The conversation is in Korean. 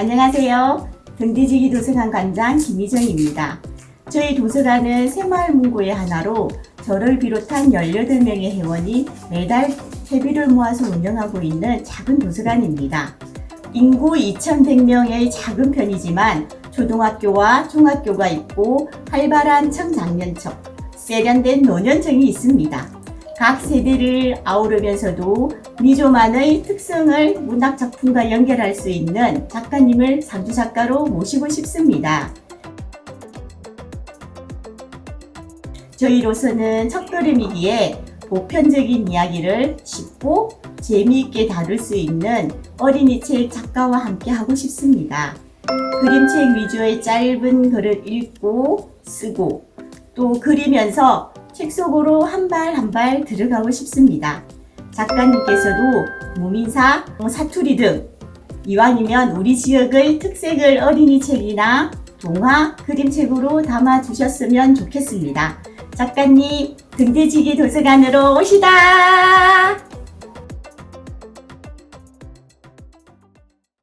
안녕하세요. 등대지기 도서관 관장 김희정입니다. 저희 도서관은 새마을문고의 하나로 저를 비롯한 18명의 회원이 매달 회비를 모아서 운영하고 있는 작은 도서관입니다. 인구 2,100명의 작은 편이지만 초등학교와 중학교가 있고 활발한 청장년청, 세련된 노년청이 있습니다. 각 세대를 아우르면서도 미조만의 특성을 문학 작품과 연결할 수 있는 작가님을 상주 작가로 모시고 싶습니다. 저희로서는 첫걸음이기에 보편적인 이야기를 쉽고 재미있게 다룰 수 있는 어린이 책 작가와 함께 하고 싶습니다. 그림책 위주의 짧은 글을 읽고 쓰고 또 그리면서 책 속으로 한 발 한 발 들어가고 싶습니다. 작가님께서도 무민사, 사투리 등 이왕이면 우리 지역의 특색을 어린이 책이나 동화, 그림책으로 담아 주셨으면 좋겠습니다. 작가님, 등대지기 도서관으로 오시다!